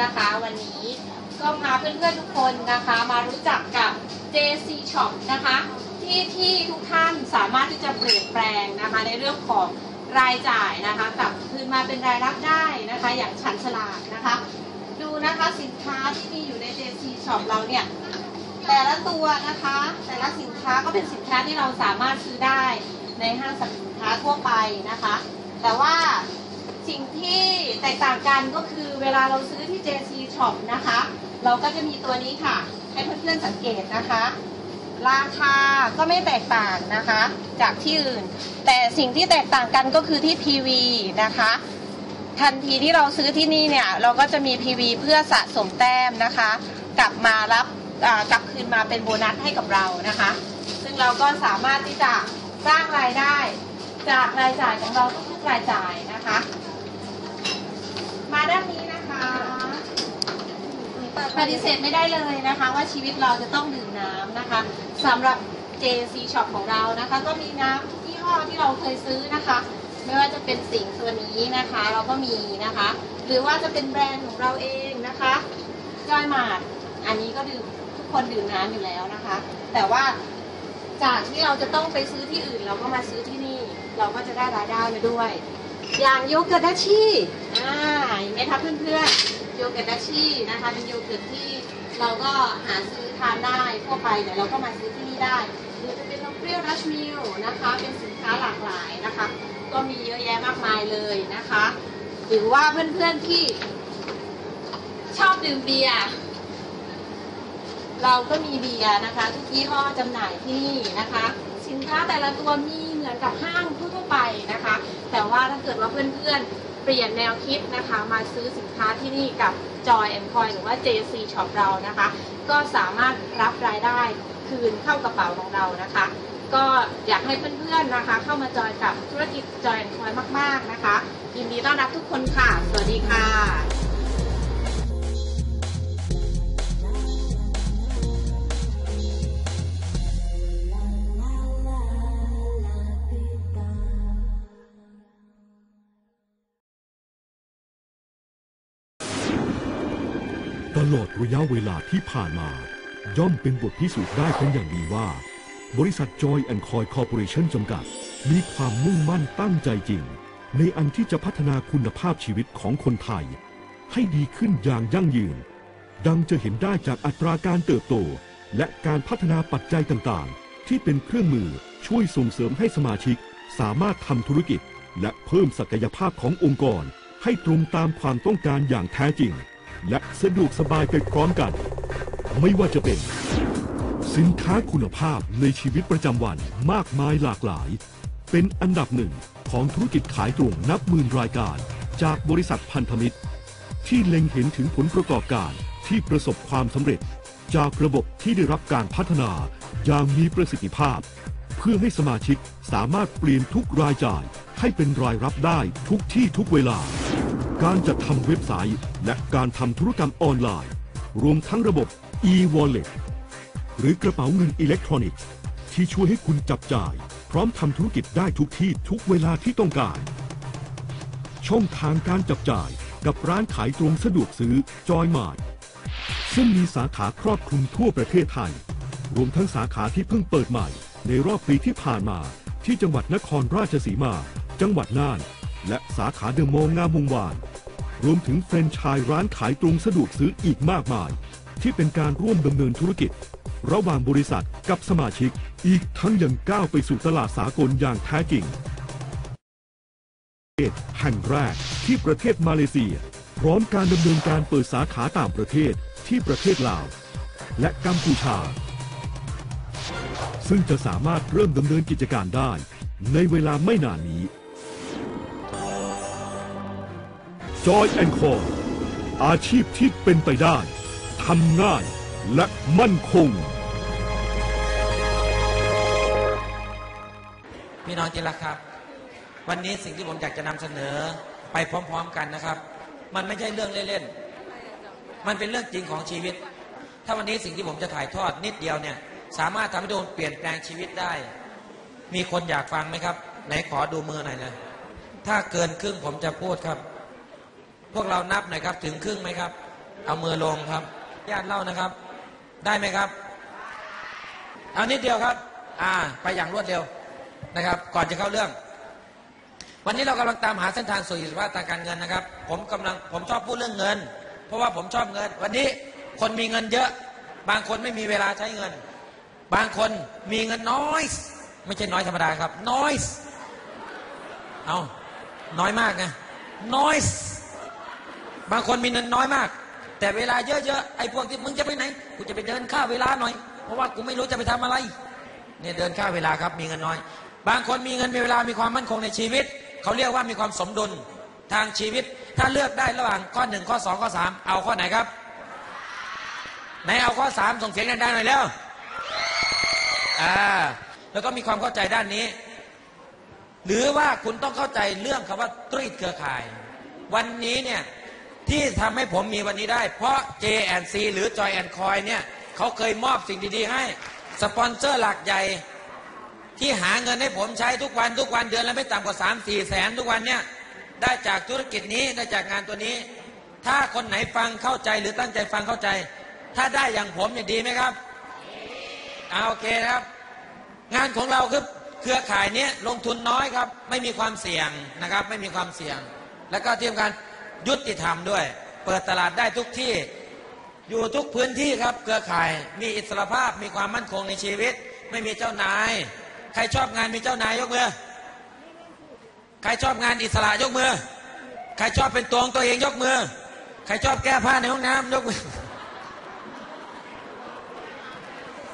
นะคะวันนี้ก็พาเพื่อนๆทุกคนนะคะมารู้จักกับ JC Shop นะคะที่ที่ทุกท่านสามารถที่จะเปลี่ยนแปลงนะคะในเรื่องของรายจ่ายนะคะกลับคืนมาเป็นรายรับได้นะคะ อย่างชันฉลาดนะคะ ดูนะคะสินค้าที่มีอยู่ใน JC Shop เราเนี่ยแต่ละตัวนะคะ แต่ละสินค้าก็เป็นสินค้าที่เราสามารถซื้อได้ในห้างสรรพสินค้าทั่วไปนะคะ แต่ว่า สิ่งที่แตกต่างกันก็คือเวลาเราซื้อที่ JC Shop นะคะ เราก็จะมีตัวนี้ค่ะ ให้เพื่อนๆสังเกตนะคะ ราคาก็ไม่แตกต่างนะคะ จากที่อื่น แต่สิ่งที่แตกต่างกันก็คือที่ PV นะคะ ทันทีที่เราซื้อที่นี่เนี่ย เราก็จะมี PV เพื่อสะสมแต้มนะคะ กลับมารับกลับคืนมาเป็นโบนัสให้กับเรานะคะ ซึ่งเราก็สามารถที่จะสร้างรายได้จากรายจ่ายของเราทุกๆรายจ่ายนะคะ มาด้านนี้นะคะ ปฏิเสธไม่ได้เลยนะคะว่าชีวิตเราจะต้องดื่มน้ำนะคะสำหรับ JC Shop ของเรานะคะ ก็มีน้ำยี่ห้อที่เราเคยซื้อนะคะ ไม่ว่าจะเป็นสิงตัวนี้นะคะ เราก็มีนะคะ หรือว่าจะเป็นแบรนด์ของเราเองนะคะจอยมาดอันนี้ก็ดื่มทุกคนดื่มน้ำอยู่แล้วนะคะ แต่ว่าจากที่เราจะต้องไปซื้อที่อื่น เราก็มาซื้อที่นี่ เราก็จะได้รายได้มาด้วย อย่างโยเกิร์ตดัชชี่อ่าเห็นไหมคะเพื่อนๆโยเกิร์ตดัชชี่นะคะเป็นโยเกิร์ตที่เราก็หาซื้อทานได้ทั่วไปเนี่ยเราก็มาซื้อที่นี่ได้หรือจะเป็นนมเปรี้ยวดัชมิลนะคะ เป็นสินค้าหลากหลายนะคะ ก็มีเยอะแยะมากมายเลยนะคะ หรือว่าเพื่อนๆที่ ชอบดื่มเบียร์เราก็มีเบียร์นะคะ ทุกยี่ห้อจำหน่ายที่นี่นะคะ สินค้าแต่ละตัวมี มือนกับห้างทั่วไปนะคะ แต่ว่าถ้าเกิดว่าเพื่อนๆ เปลี่ยนแนวคิดนะคะ มาซื้อสินค้าที่นี่กับ Joy and Coin หรือว่า JC Shop เรานะคะ ก็สามารถรับรายได้คืนเข้ากระเป๋าของเรานะคะ ก็อยากให้เพื่อนๆนะคะ เข้ามาจอยกับธุรกิจ Joy and Coin มากๆนะคะยินดีต้อนรับทุกคนค่ะ สวัสดีค่ะ ลอดระยะเวลาที่ผ่านมา ย่อมเป็นบทพิสูจน์ได้เป็นอย่างดีว่า บริษัท Joy and Coy Corporation จำกัด มีความมุ่งมั่นตั้งใจจริง ในอันที่จะพัฒนาคุณภาพชีวิตของคนไทย ให้ดีขึ้นอย่างยั่งยืน ดังจะเห็นได้จากอัตราการเติบโต และการพัฒนาปัจจัยต่างๆ ที่เป็นเครื่องมือช่วยส่งเสริมให้สมาชิก สามารถทำธุรกิจ และเพิ่มศักยภาพขององค์กร ให้ตรงตามความต้องการอย่างแท้จริง และสะดวกสบายไปพร้อมกัน ไม่ว่าจะเป็น สินค้าคุณภาพในชีวิตประจำวันมากมายหลากหลาย เป็นอันดับหนึ่งของธุรกิจขายตรงนับหมื่นรายการ จากบริษัทพันธมิตร ที่เล็งเห็นถึงผลประกอบการที่ประสบความสำเร็จ จากระบบที่ได้รับการพัฒนาอย่างมีประสิทธิภาพ เพื่อให้สมาชิกสามารถเปลี่ยนทุกรายจ่ายให้เป็นรายรับได้ทุกที่ทุกเวลา การจัดทำเว็บไซต์ และการทำธุรกรรมออนไลน์ รวมทั้งระบบ e-wallet หรือกระเป๋าเงินอิเล็กทรอนิกส์ ที่ช่วยให้คุณจับจ่าย พร้อมทำธุรกิจได้ทุกที่ทุกเวลาที่ต้องการ ช่องทางการจับจ่ายกับร้านขายตรงสะดวกซื้อจอยมาร์ซึ่งมีสาขาครอบคลุมทั่วประเทศไทย รวมทั้งสาขาที่เพิ่งเปิดใหม่ ในรอบปีที่ผ่านมา ที่จังหวัดนครราชสีมา จังหวัดน่าน และสาขาเดอะมอลล์งามวงวาน รวมถึงแฟรนไชส์ร้านขายตรงสะดวกซื้ออีกมากมาย ที่เป็นการร่วมดำเนินธุรกิจ ระหว่างบริษัทกับสมาชิก อีกทั้งยังก้าวไปสู่ตลาดสากลอย่างแท้จริงแห่งแรกที่ประเทศมาเลเซีย พร้อมการดำเนินการเปิดสาขาต่างประเทศที่ประเทศลาว และกัมพูชา ซึ่งจะสามารถเริ่มดำเนินกิจการได้ ในเวลาไม่นานนี้ Joy and c o อาชีพที่เป็นไปได้ทำง่ายและมั่นคง พี่น้องที่รักครับ วันนี้สิ่งที่ผมอยากจะนำเสนอไปพร้อม ๆ กันนะครับ มันไม่ใช่เรื่องเล่นๆ มันเป็นเรื่องจริงของชีวิต ถ้าวันนี้สิ่งที่ผมจะถ่ายทอดนิดเดียวเนี่ย สามารถทำให้โดนเปลี่ยนแปลงชีวิตได้ มีคนอยากฟังไหมครับ ไหนขอดูมือหน่อยนะ ถ้าเกินครึ่งผมจะพูดครับ พวกเรานับหน่อยครับ ถึงครึ่งไหมครับ เอามือลงครับญาติเล่านะครับ ได้ไหมครับ เอานิดเดียวครับ อ่า ไปอย่างรวดเร็วนะครับ ก่อนจะเข้าเรื่อง วันนี้เรากำลังตามหาเส้นทางสู่อิสรภาพทางการเงินนะครับ ผมกำลังผมชอบพูดเรื่องเงิน เพราะว่าผมชอบเงิน วันนี้คนมีเงินเยอะ บางคนไม่มีเวลาใช้เงิน บางคนมีเงินน้อย ไม่ใช่น้อยธรรมดาครับ น้อย เอาน้อยมากนะน้อย บางคนมีเงินน้อยมาก แต่เวลาเยอะๆไอ้พวกที่มึงจะไปไหนกูจะไปเดินค่าเวลาหน่อย เพราะว่ากูไม่รู้จะไปทำอะไรเนี่ยเดินค่าเวลาครับมีเงินน้อย บางคนมีเงินมีเวลามีความมั่นคงในชีวิต เขาเรียกว่ามีความสมดุลทางชีวิต ถ้าเลือกได้ระหว่างข้อหนึ่งข้อสองข้อสามเอาข้อไหนครับไหนเอาข้อสามส่งเสียงดังๆหน่อยแล้วอ่าแล้วก็มีความเข้าใจด้านนี้ หรือว่าคุณต้องเข้าใจเรื่องคำว่าตรีดเครือข่าย วันนี้เนี่ย ที่ทำให้ผมมีวันนี้ได้ เพราะ J&C หรือ Joy and Coin เนี่ยเขาเคยมอบสิ่งดี ๆ ให้ สปอนเซอร์หลักใหญ่ ที่หาเงินให้ผมใช้ทุกวันทุกวันเดือนละไม่ต่ำกว่า 3 4 แสนทุกวันเนี่ยได้จากธุรกิจนี้ได้จากงานตัวนี้ ถ้าคนไหนฟังเข้าใจหรือตั้งใจฟังเข้าใจ ถ้าได้อย่างผมเนี่ยดีไหมครับเอาโอเคครับ งานของเราคือเครือข่ายเนี้ยลงทุนน้อยครับ ไม่มีความเสี่ยงนะครับ ไม่มีความเสี่ยง แล้วก็เทียมกัน ยุติธรรมด้วย เปิดตลาดได้ทุกที่ อยู่ทุกพื้นที่ครับเครือข่าย มีอิสรภาพมีความมั่นคงในชีวิต ไม่มีเจ้านาย ใครชอบงานมีเจ้านายยกมือใครชอบงานอิสระยกมือ ใครชอบเป็นตัวของตัวเองยกมือ ใครชอบแก้ผ้าในห้องน้ำยกมือ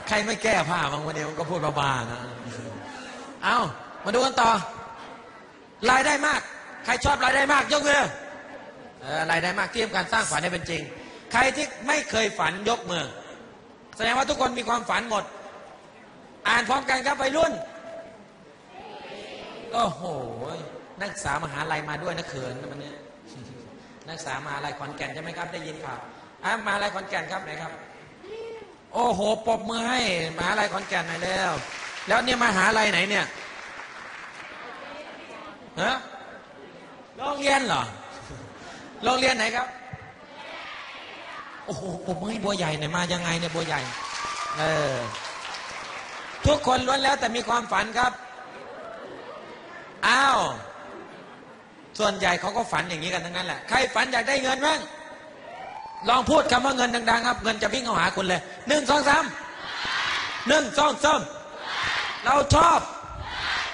ใครไม่แก้ผ้าบางวันเดียวก็พูดบ้าๆนะเอามาดูกันต่อรายได้มาก ใครชอบรายได้มากยกมือเออ รายได้มากเตรียมการสร้างฝันให้เป็นจริง ใครที่ไม่เคยฝันยกมือ แสดงว่าทุกคนมีความฝันหมด อ่านพร้อมกันครับไปรุ่น โอ้โห นักศึกษามหาลัยมาด้วยนะเขินนะมันเนี้ยนักศึกษามหาลัยขอนแก่นใช่ไหมครับ ได้ยินข่าวอะมหาลัยขอนแก่นครับไหนครับ โอ้โหปบมือให้มหาลัยขอนแก่นหน่อยแล้ว แล้วเนี่ยมหาลัยไหนเนี่ยฮะโรงเรียนเหรอ โรงเรียนไหนครับ โอ้โหปรบมือบัวใหญ่หน่อยมายังไงเนี่ยบัวใหญ่ เออ ทุกคนล้วนแล้วแต่มีความฝันครับ อ้าว ส่วนใหญ่เขาก็ฝันอย่างนี้กันทั้งนั้นแหละ ใครฝันอยากได้เงินบ้าง ลองพูดคำว่าเงินดังๆ ครับ เงินจะวิ่งเข้าหาคุณเลยหนึ่งสองสามหนึ่งสองสามเราชอบ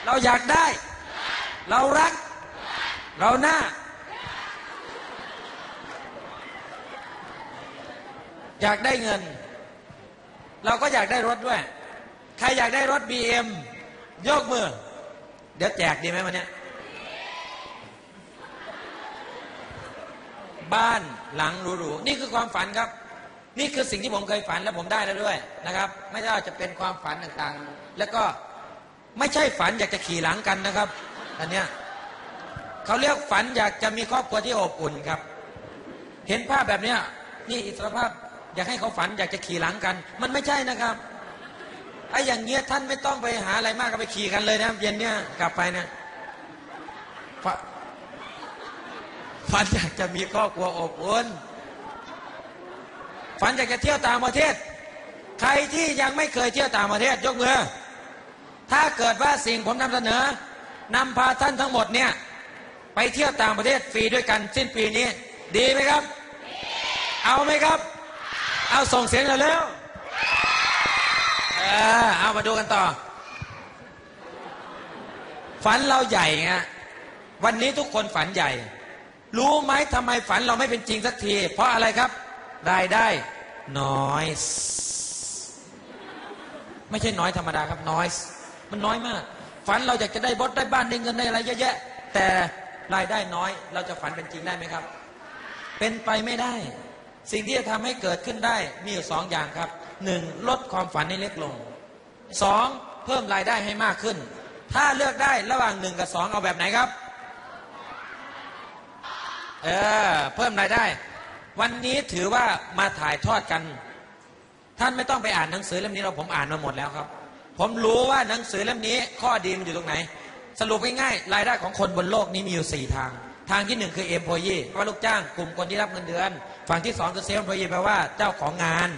เราอยากได้ เรารัก เราหน้า อยากได้เงิน เราก็อยากได้รถด้วย ใครอยากได้รถ BM ยกมือ เดี๋ยวแจกดีไหมวันนี้บ้านหลังหรูๆนี่คือความฝันครับ นี่คือสิ่งที่ผมเคยฝันและผมได้แล้วด้วยนะครับ ไม่ว่าจะเป็นความฝันต่างๆ แล้วก็ไม่ใช่ฝันอยากจะขี่หลังกันนะครับอันเนี้ยเขาเรียกฝันอยากจะมีครอบครัวที่อบอุ่นครับ เห็นภาพแบบเนี้ยนี่อิสรภาพ อยากให้เขาฝันอยากจะขี่หลังกัน มันไม่ใช่นะครับไอ้อย่างเงี้ยท่านไม่ต้องไปหาอะไรมากก็ไปขี่กันเลยนะเย็นเนี้ยกลับไปเนี่ยฝฝันอยากจะมีครอบครัวอบอุ่นฝันอยากจะเที่ยวต่างประเทศ ใครที่ยังไม่เคยเที่ยวต่างประเทศยกมือถ้าเกิดว่าสิ่งผมนำเสนอนำพาท่านทั้งหมดเนี่ยไปเที่ยวต่างประเทศฟรีด้วยกันสิ้นปีนี้ ดีไหมครับ เอาไหมครับ เอาส่งเสียงเร็วๆเออเอามาดูกันต่อ ฝันเราใหญ่ไงวันนี้ทุกคนฝันใหญ่ รู้ไหมทำไมฝันเราไม่เป็นจริงสักที เพราะอะไรครับรายได้น้อย ไม่ใช่น้อยธรรมดาครับน้อยมันน้อยมาก ฝันเราอยากจะได้บดได้บ้านได้เงินได้อะไรเยอะแยะ แต่รายได้น้อย เราจะฝันเป็นจริงได้ไหมครับ เป็นไปไม่ได้ สิ่งที่จะทำให้เกิดขึ้นได้มีอยู่สองอย่างครับหนึ่งลดความฝันให้เล็กลงสองเพิ่มรายได้ให้มากขึ้น ถ้าเลือกได้ระหว่างหนึ่งกับสองเอาแบบไหนครับเออเพิ่มรายได้ วันนี้ถือว่ามาถ่ายทอดกัน ท่านไม่ต้องไปอ่านหนังสือเล่มนี้เราผมอ่านมาหมดแล้วครับ ผมรู้ว่าหนังสือเล่มนี้ข้อดีมันอยู่ตรงไหน สรุปง่ายๆรายได้ของคนบนโลกนี้มีอยู่สี่ทาง ทางที่หนึ่งคือเอ็มพอยีว่าลูกจ้างกลุ่มคนที่รับเงินเดือน ฝั่งที่สองคือเซลล์พอยีแปลว่าเจ้าของงาน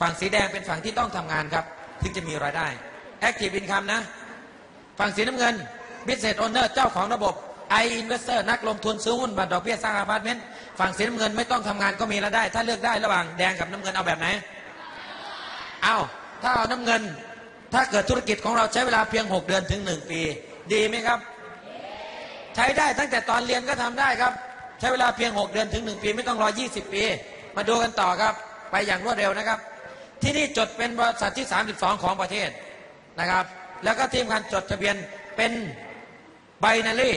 ฝั่งสีแดงเป็นฝั่งที่ต้องทำงานครับ ถึงจะมีรายได้แอคทีฟอินคัมนะ ฝั่งสีน้ำเงิน Business Owner เจ้าของระบบ I Investor นักลงทุนซื้อหุ้นบัตรดอกเบี้ยสร้างอพาร์ตเมนต์ฝั่งสีน้ำเงินไม่ต้องทำงานก็มีรายได้ ถ้าเลือกได้ระหว่างแดงกับน้ำเงินเอาแบบไหนเอาถ้าเอาน้ำเงิน ถ้าเกิดธุรกิจของเราใช้เวลาเพียง 6 เดือนถึง 1 ปี ดีไหมครับ ใช้ได้ตั้งแต่ตอนเรียนก็ทำได้ครับ ใช้เวลาเพียง 6 เดือนถึง 1 ปีไม่ต้องรอ 20 ปี มาดูกันต่อครับ ไปอย่างรวดเร็วนะครับ ที่นี่จดเป็นบริษัทที่ 32 ของประเทศนะครับ แล้วก็ทีมงานจดทะเบียนเป็นไบนารี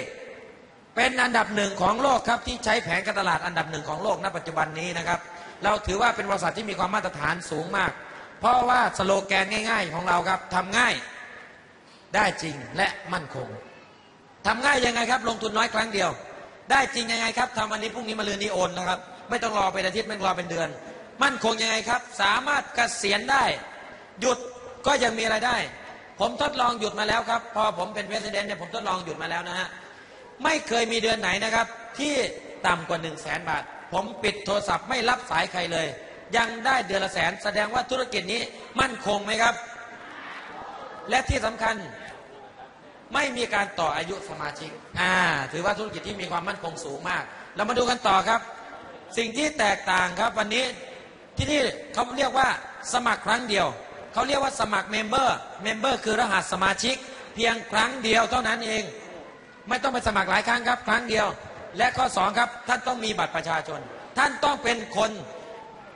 เป็นอันดับหนึ่งของโลกครับที่ใช้แผนการตลาดอันดับหนึ่งของโลกณปัจจุบันนี้นะครับ เราถือว่าเป็นบริษัทที่มีความมาตรฐานสูงมาก เพราะว่าสโลแกนง่าย ๆ ของเราครับทำง่ายได้จริงและมั่นคง ทำง่ายยังไงครับ ลงทุนน้อยครั้งเดียว ได้จริงยังไงครับทำวันนี้พรุ่งนี้มาลืนนี้โอนนะครับ ไม่ต้องรอเป็นอาทิตย์ไม่ต้องรอเป็นเดือน มั่นคงยังไงครับ สามารถเกษียณได้ หยุดก็ยังมีอะไรายได้ ผมทดลองหยุดมาแล้วครับ พอผมเป็นประธานเนี่ยผมทดลองหยุดมาแล้วนะฮะไม่เคยมีเดือนไหนนะครับ ที่ต่ำกว่า1นึ่งแสนบาท ผมปิดโทรศัพท์ไม่รับสายใครเลย ยังได้เดือนละแสน แสดงว่าธุรกิจนี้มั่นคงไหมครับ และที่สำคัญ ไม่มีการต่ออายุสมาชิก อ่า ถือว่าธุรกิจที่มีความมั่นคงสูงมาก เรามาดูกันต่อครับ สิ่งที่แตกต่างครับวันนี้ที่นี่เขาเรียกว่าสมัครครั้งเดียว เขาเรียกว่าสมัครเมมเบอร์ เมมเบอร์คือรหัสสมาชิก เพียงครั้งเดียวเท่านั้นเอง ไม่ต้องไปสมัครหลายครั้งครับ ครั้งเดียว และข้อสองครับ ท่านต้องมีบัตรประชาชน ท่านต้องเป็นคน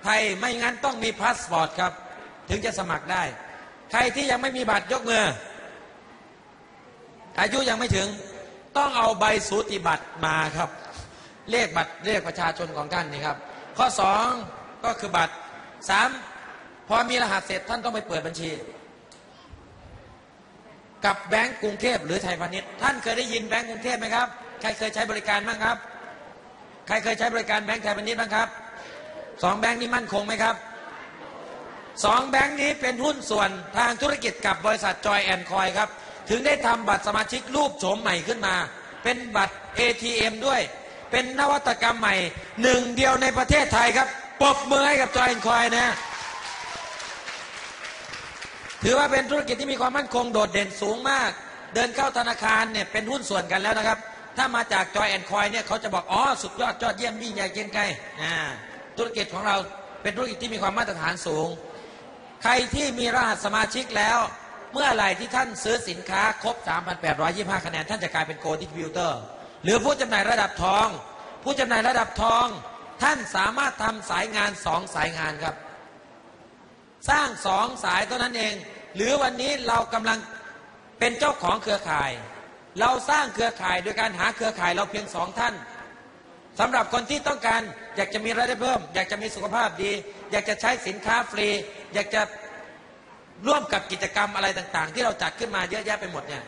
ไทย ไม่งั้นต้องมีพาสปอร์ตครับ ถึงจะสมัครได้ ใครที่ยังไม่มีบัตรยกมือ อายุยังไม่ถึงต้องเอาใบสูติบัตรมาครับ เลขบัตรเลขประชาชนของท่านนี่ครับ ข้อสองก็คือบัตรสามพอมีรหัสเสร็จท่านต้องไปเปิดบัญชี กับแบงก์กรุงเทพหรือไทยพาณิชย์ท่านเคยได้ยินแบงก์กรุงเทพไหมครับ ใครเคยใช้บริการบ้างครับ ใครเคยใช้บริการแบงก์ไทยพาณิชย์บ้างครับสองแบงก์นี้มั่นคงไหมครับสองแบงก์นี้เป็นหุ้นส่วนทางธุรกิจกับบริษัทจอยแอนคอยครับ ถึงได้ทำบัตรสมาชิกรูปโฉมใหม่ขึ้นมา เป็นบัตร ATM ด้วย เป็นนวัตกรรมใหม่หนึ่งเดียวในประเทศไทยครับปบมือให้กับจอยแอนคอยนะ ถือว่าเป็นธุรกิจที่มีความมั่นคงโดดเด่นสูงมาก เดินเข้าธนาคารเนี่ยเป็นหุ้นส่วนกันแล้วนะครับ ถ้ามาจากจอยแอนคอยเนี่ยเขาจะบอกอ๋อสุดยอดยอดเยี่ยมยิ่งใหญ่เกียงไกรธุรกิจของเราเป็นธุรกิจที่มีความมาตรฐานสูง ใครที่มีรหัสสมาชิกแล้ว เมื่อไหร่ที่ท่านซื้อสินค้าครบ 3,825 คะแนน ท่านจะกลายเป็นโกลดิบิวเตอร์ หรือผู้จำหน่ายระดับทอง ผู้จำหน่ายระดับทอง ท่านสามารถทำสายงานสองสายงานครับ สร้างสองสายเท่านั้นเอง หรือวันนี้เรากำลังเป็นเจ้าของเครือข่าย เราสร้างเครือข่ายโดยการหาเครือข่ายเราเพียงสองท่านสำหรับคนที่ต้องการอยากจะมีรายได้เพิ่ม อยากจะมีสุขภาพดี อยากจะใช้สินค้าฟรี อยากจะ ร่วมกับกิจกรรมอะไรต่าง ๆ ที่เราจัดขึ้นมาเยอะแยะไปหมดเนี่ย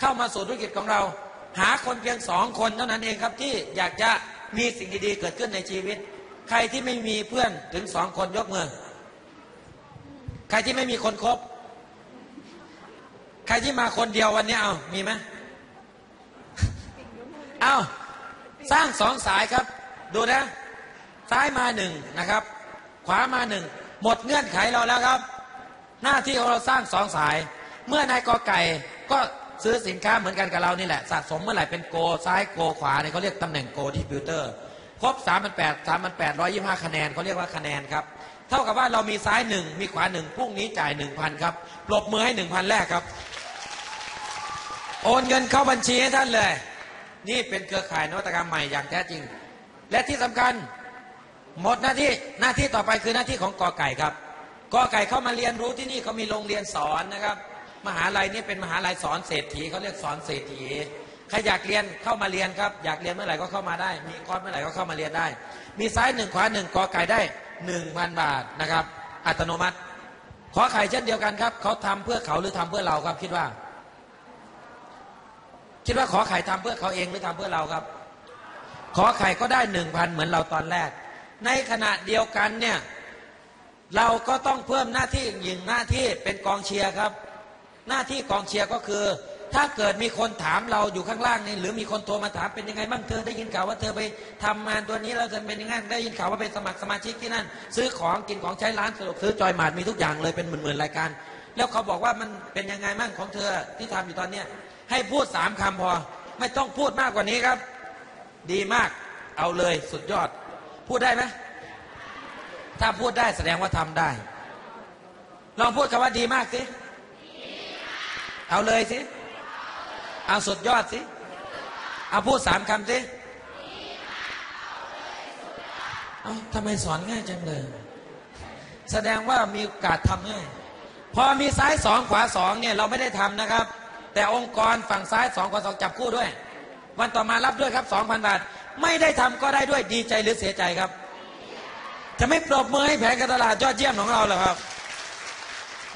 เข้ามาสู่ธุรกิจของเรา หาคนเพียงสองคนเท่านั้นเองครับที่อยากจะมีสิ่งดีๆเกิดขึ้นในชีวิต ใครที่ไม่มีเพื่อนถึงสองคนยกมือ ใครที่ไม่มีคนคบ ใครที่มาคนเดียววันนี้เอามีไหมเอาสร้างสองสายครับ ดูนะ ซ้ายมาหนึ่งนะครับ ขวามาหนึ่งหมดเงื่อนไขเราแล้วครับ หน้าที่ของเราสร้างสองสาย เมื่อนายกอไก่ก็ซื้อสินค้าเหมือนกันกับเรานี่แหละสะสมเมื่อไหร่เป็นโกซ้ายโกขวาเนี่ยเขาเรียกตำแหน่งโกดิบิวเตอร์ครบ3 8 3 8 2 5คะแนนเขาเรียกว่าคะแนนครับ เท่ากับว่าเรามีซ้ายหนึ่งมีขวาหนึ่งพรุ่งนี้จ่ายหนึ่งพันครับปรบมือให้หนึ่งพันแรกครับ โอนเงินเข้าบัญชีให้ท่านเลย นี่เป็นเครือข่ายนวัตกรรมใหม่อย่างแท้จริง และที่สำคัญ หมดหน้าที่หน้าที่ต่อไปคือหน้าที่ของกอไก่ครับ กอไก่เข้ามาเรียนรู้ที่นี่เขามีโรงเรียนสอนนะครับ มหาลัยนี้เป็นมหาลัยสอนเศรษฐีเขาเรียกสอนเศรษฐีใครอยากเรียนเข้ามาเรียนครับ อยากเรียนเมื่อไหร่ก็เข้ามาได้ มีคอร์สเมื่อไหร่ก็เข้ามาเรียนได้ มีซ้ายหนึ่งขวาหนึ่งกอไก่ได้หนึ่งพันบาทนะครับ อัตโนมัติ ขอไข่เช่นเดียวกันครับเขาทำเพื่อเขาหรือทำเพื่อเราครับคิดว่า คิดว่าขอไข่ทำเพื่อเขาเองหรือทำเพื่อเราครับ ขอไข่ก็ได้หนึ่งพันเหมือนเราตอนแรก ในขณะเดียวกันเนี่ย เราก็ต้องเพิ่มหน้าที่ยิงหน้าที่เป็นกองเชียร์ครับ หน้าที่กองเชียร์ก็คือ ถ้าเกิดมีคนถามเราอยู่ข้างล่างนี่หรือมีคนโทรมาถามเป็นยังไงบ้างเธอได้ยินข่าวว่าเธอไปทำงานตัวนี้แล้วจะเป็นยังไงได้ยินข่าวว่าไปสมัครสมาชิกที่นั่น ซื้อของกินของใช้ร้านสะดวกซื้อจอยหมาดมีทุกอย่างเลยเป็นหมื่นๆรายการ แล้วเขาบอกว่ามันเป็นยังไงบ้างของเธอที่ทำอยู่ตอนเนี้ยให้พูดสามคำพอ ไม่ต้องพูดมากกว่านี้ครับ ดีมากเอาเลยสุดยอด พูดได้ไหม ถ้าพูดได้แสดงว่าทำได้ ลองพูดคำว่าดีมากสิเอาเลยสิ เอาสุดยอดสิ เอาพูดสามคำสิเอาทำไมสอนง่ายจังเลย แสดงว่ามีโอกาสทำง่าย พอมีซ้ายสองขวาสองเนี่ยเราไม่ได้ทำนะครับ แต่องค์กรฝั่งซ้ายสองขวาสองจับคู่ด้วย วันต่อมารับด้วยครับสองพันบาท ไม่ได้ทำก็ได้ด้วยดีใจหรือเสียใจครับ จะไม่ปรบมือให้แผนการตลาดยอดเยี่ยมของเราเหรอครับ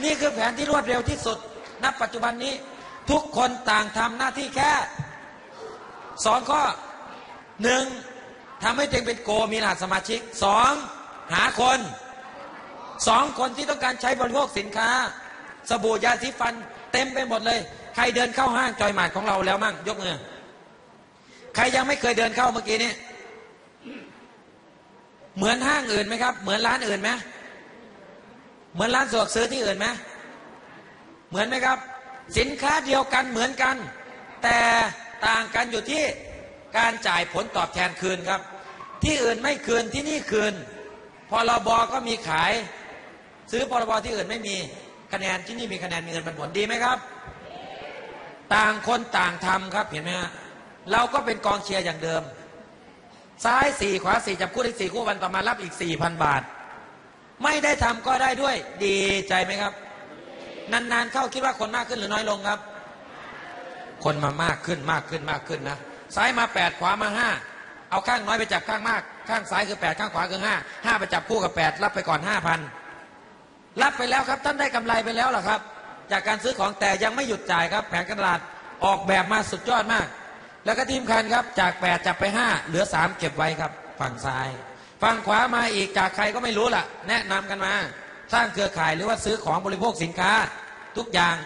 นี่คือแผนที่รวดเร็วที่สุด ณ ปัจจุบันนี้ทุกคนต่างทำหน้าที่แค่สองข้อหนึ่งทำให้ตัวเองเป็นโกมีรหัสสมาชิกสองหาคนสองคนที่ต้องการใช้บริโภคสินค้า สบู่ยาสีฟัน เต็มไปหมดเลย ใครเดินเข้าห้างจอยหมาดของเราแล้วมั่งยกมือใครยังไม่เคยเดินเข้าเมื่อกี้นี้ เหมือนห้างอื่นไหมครับ เหมือนร้านอื่นไหมเหมือนร้านสะดวกซื้อที่อื่นไหมเหมือนไหมครับ สินค้าเดียวกันเหมือนกัน แต่ต่างกันอยู่ที่การจ่ายผลตอบแทนคืนครับ ที่อื่นไม่คืนที่นี่คืนพรบก็มีขาย ซื้อพรบที่อื่นไม่มีคะแนนที่นี่มีคะแนนมีเงินปันผลดีไหมครับ ต่างคนต่างทำครับเห็นไหมฮะเราก็เป็นกองเชียร์อย่างเดิม ซ้ายสี่ขวาสี่จับคู่ได้สี่คู่วันต่อมารับอีกสี่พันบาท ไม่ได้ทำก็ได้ด้วย ดีใจไหมครับ นานๆเข้าคิดว่าคนมากขึ้นหรือน้อยลงครับ คนมามากขึ้นมากขึ้นมากขึ้นนะซ้ายมาแปดขวามาห้าเอาข้างน้อยไปจับข้างมาก ข้างซ้ายคือแปดข้างขวาคือห้าห้าไปจับคู่กับแปดรับไปก่อนห้าพันรับไปแล้วครับ ท่านได้กำไรไปแล้วหรอครับ จากการซื้อของแต่ยังไม่หยุดจ่ายครับ แผนการตลาดออกแบบมาสุดยอดมาก แล้วก็ทีมคันครับ จากแปดจับไปห้าเหลือสามเก็บไว้ครับ ฝั่งซ้าย ฝั่งขวามาอีกจากใครก็ไม่รู้ล่ะ แนะนำกันมา สร้างเครือข่ายหรือว่าซื้อของบริโภคสินค้า ทุกอย่าง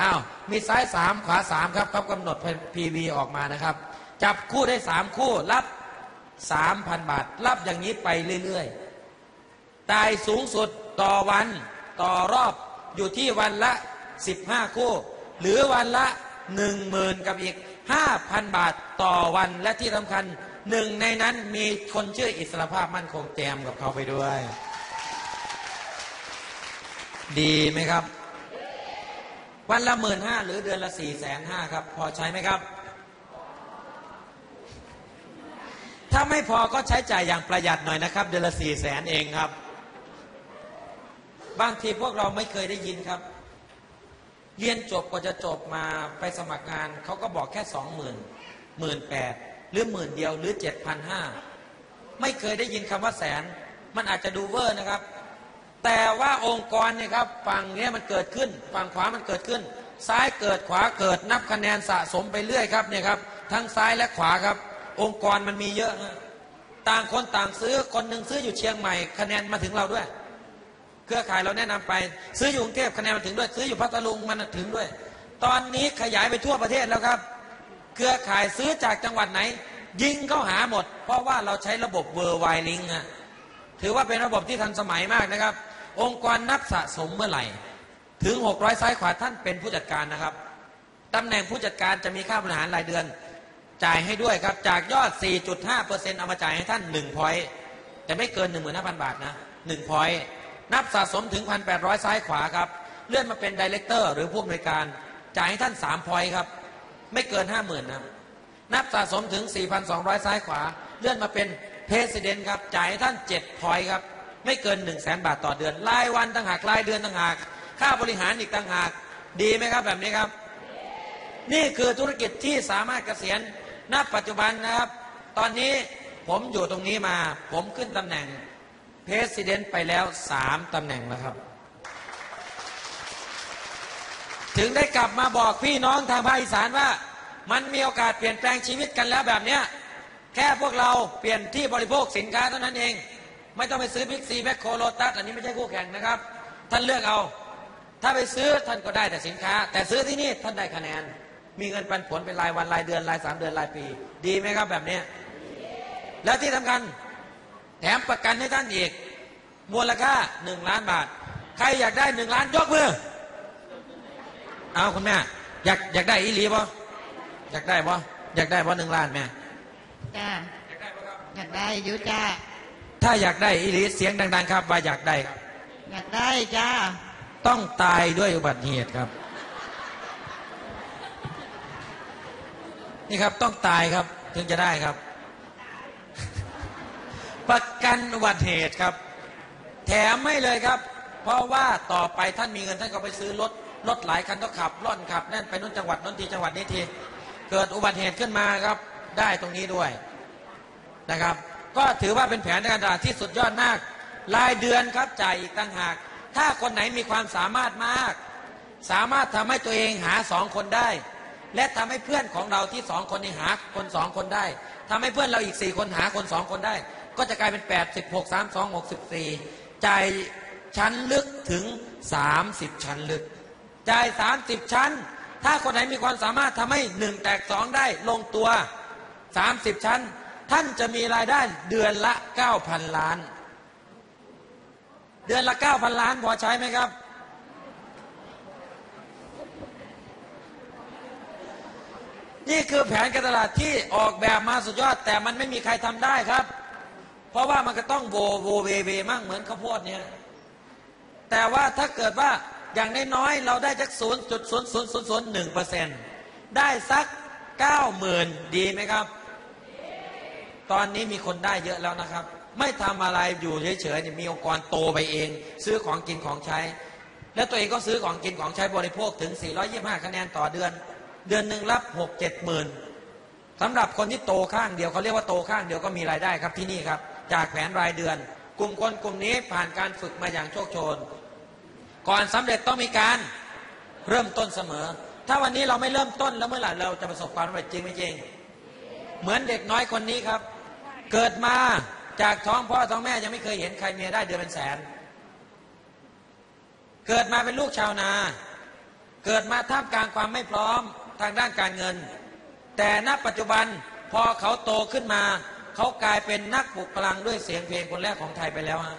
อ้าวมีซ้ายสามขวาสามครับเขากำหนด PV ออกมานะครับ จับคู่ได้สามคู่รับสามพันบาท รับอย่างนี้ไปเรื่อยๆจ่ายสูงสุดต่อวันต่อรอบอยู่ที่วันละ 15 คู่ หรือวันละ 1 0,000 กับอีก 5,000 บาทต่อวันและที่สำคัญหนึ่งในนั้นมีคนชื่ออิสรภาพมั่นคงแจมกับเขาไปด้วย ดีไหมครับ วันละหมื่นห้าหรือเดือนละสี่แสนห้าครับ พอใช้ไหมครับ ถ้าไม่พอก็ใช้จ่ายอย่างประหยัดหน่อยนะครับ เดือนละสี่แสนเองครับ บางทีพวกเราไม่เคยได้ยินครับ เรียนจบกว่าจะจบมาไปสมัครงาน เขาก็บอกแค่สองหมื่นหมื่นแปดหรือหมื่นเดียวหรือเจ็ดพันห้าไม่เคยได้ยินคำว่าแสน มันอาจจะดูเวอร์นะครับ แต่ว่าองค์กรเนี่ยครับฝั่งเนี้ยมันเกิดขึ้นฝั่งขวามันเกิดขึ้น ซ้ายเกิดขวาเกิดนับคะแนนสะสมไปเรื่อยครับเนี่ยครับทั้งซ้ายและขวาครับ องค์กรมันมีเยอะ ต่างคนต่างซื้อคนหนึ่งซื้ออยู่เชียงใหม่ คะแนนมาถึงเราด้วย เครือข่ายเราแนะนำไป ซื้ออยู่กรุงเทพคะแนนมาถึงด้วย ซื้ออยู่พัทลุงมันถึงด้วย ตอนนี้ขยายไปทั่วประเทศแล้วครับ เครือข่ายซื้อจากจังหวัดไหน ยิงเข้าหาหมด เพราะว่าเราใช้ระบบเวอร์ไวลิงอะถือว่าเป็นระบบที่ทันสมัยมากนะครับ องค์กรนับสะสมเมื่อไหร่ ถึง 600ซ้ายขวาท่านเป็นผู้จัดการนะครับตำแหน่งผู้จัดการจะมีค่าบริหารรายเดือน จ่ายให้ด้วยครับ จากยอด 4.5%เอามาจ่ายให้ท่าน1พอยต์แต่ไม่เกิน 15,000 บาทนะ1พอยต์ นับสะสมถึง 1,800 ซ้ายขวาครับ เลื่อนมาเป็นดีเลกเตอร์ หรือผู้อำนวยการ จ่ายให้ท่าน 3 พอยครับ ไม่เกิน 50,000นะนับสะสมถึง 4,200 ซ้ายขวา เลื่อนมาเป็นเพสิดเนครับ จ่ายให้ท่าน 7 พอยครับ ไม่เกิน 1 0 0 0 0แบาทต่อเดือน รายวันต่างหาก รายเดือนต่างหาก ค่าบริหารอีกต่างหาก ดีไหมครับแบบนี้ครับ นี่คือธุรกิจที่สามารถเกษียณณปัจจุบันนะครับ ตอนนี้ผมอยู่ตรงนี้มา ผมขึ้นตำแหน่ง เพรสิดเนไปแล้วสามตำแหน่งแล้วครับ ถึงได้กลับมาบอกพี่น้องทางภาคอีสานว่า มันมีโอกาสเปลี่ยนแปลงชีวิตกันแล้วแบบเนี้ยแค่พวกเราเปลี่ยนที่บริโภคสินค้าเท่านั้นเอง ไม่ต้องไปซื้อบิ๊กซีแมคโครโลตัสอันนี้ไม่ใช่คู่แข่งนะครับ ท่านเลือกเอา ถ้าไปซื้อท่านก็ได้แต่สินค้า แต่ซื้อที่นี่ท่านได้คะแนน มีเงินปันผลเป็นรายวันรายเดือนรายสามเดือนรายปี ดีไหมครับแบบเนี้ยแล้วที่สำคัญ แถมประกันให้ท่านอีกมูลค่าหนึ่งล้านบาท ใครอยากได้หนึ่งล้านยกมือ เอาคุณแม่ อยากอยากได้อีหลีบ่อยากได้บ่อยากได้บ่หนึ่งล้านแม่จ้าอยากได้อยุจ้าถ้าอยากได้อีหลีเสียงดัง ๆ ครับ ว่าอยากได้ครับ อยากได้จ้าต้องตายด้วยอุบัติเหตุครับ นี่ครับต้องตายครับถึงจะได้ครับ ประกันอุบัติเหตุครับ แถมไม่เลยครับ เพราะว่าต่อไปท่านมีเงินท่านก็ไปซื้อรถรถหลายคันก็ขับร่อนขับแน่นไปนู้นจังหวัดนู้นทีจังหวัดนี้ทีเกิดอุบัติเหตุขึ้นมาครับ ได้ตรงนี้ด้วยนะครับ ก็ถือว่าเป็นแผนการตลาดที่สุดยอดมาก รายเดือนครับจ่ายอีกต่างหาก ถ้าคนไหนมีความสามารถมาก สามารถทำให้ตัวเองหาสองคนได้ และทำให้เพื่อนของเราที่สองคนนี้หาคนสองคนได้ทำให้เพื่อนเราอีกสี่คนหาคนสองคนได้ ก็จะกลายเป็นแปดสิบหกสามสองหกสิบสี่จ่ายชั้นลึกถึงสามสิบชั้นลึกใจ่ายสามสิบชั้น ถ้าคนไหนมีความสามารถทำให้หนึ่งแตกสองได้ลงตัวสามสิบชั้น ท่านจะมีรายได้เดือนละเก้าพันล้าน เดือนละเก้าพันล้านพอใช้ไหมครับนี่คือแผนการตลาดที่ออกแบบมาสุดยอด แต่มันไม่มีใครทำได้ครับ ราะว่ามันก็ต้องโวโวเวเวมั่งเหมือนข้าวโพดเนี่ย แต่ว่าถ้าเกิดว่าอย่างน้อยๆเราได้จักศูนย์จุดศูนย์ศูนย์ศูนย์ศูนย์หนึ่งเปอร์เซ็นต์ได้สักเก้าหมื่นดีไหมครับ ตอนนี้มีคนได้เยอะแล้วนะครับ ไม่ทำอะไรอยู่เฉยๆมีองค์กรโตไปเอง ซื้อของกินของใช้ แล้วตัวเองก็ซื้อของกินของใช้บริโภคถึง 425 คะแนนต่อเดือน เดือนหนึ่งรับ 6 7หมื่นสำหรับคนที่โตข้างเดียวเขาเรียกว่าโตข้างเดียวก็มีรายได้ครับที่นี่ครับ จากแผนรายเดือน กลุ่มคนกลุ่มนี้ผ่านการฝึกมาอย่างโชคโชน ก่อนสำเร็จต้องมีการเริ่มต้นเสมอ ถ้าวันนี้เราไม่เริ่มต้นแล้วเมื่อไหร่เราจะประสบความสำเร็จจริงไม่จริง เหมือนเด็กน้อยคนนี้ครับ เกิดมาจากท้องพ่อท้องแม่ยังไม่เคยเห็นใครเมียได้เดือนเป็นแสน เกิดมาเป็นลูกชาวนา เกิดมาท่ามกลางความไม่พร้อมทางด้านการเงิน แต่ณปัจจุบันพอเขาโตขึ้นมา เขากลายเป็นนักปลุกพลังด้วยเสียงเพลงคนแรกของไทยไปแล้วฮะ